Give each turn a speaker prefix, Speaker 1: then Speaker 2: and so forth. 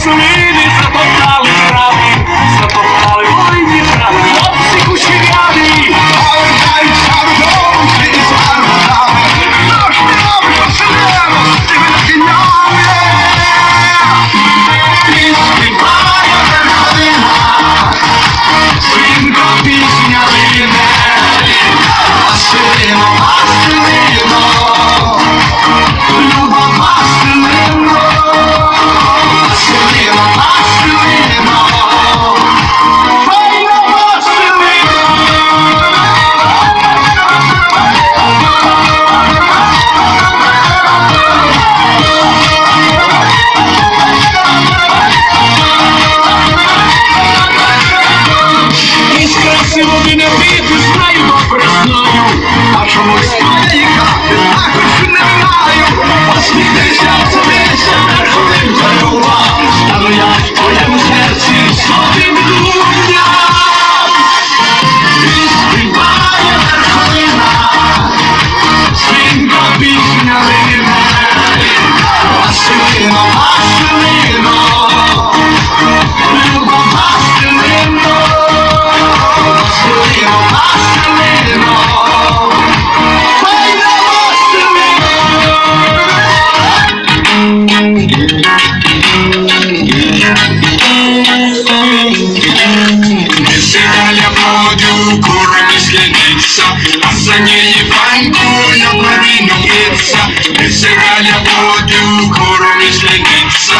Speaker 1: Мусоліни затоптали трави, затоптали воїні трави, хлопці кучеряві. Пісня лине Shira ya mwadu, kuru mishle
Speaker 2: nitsa.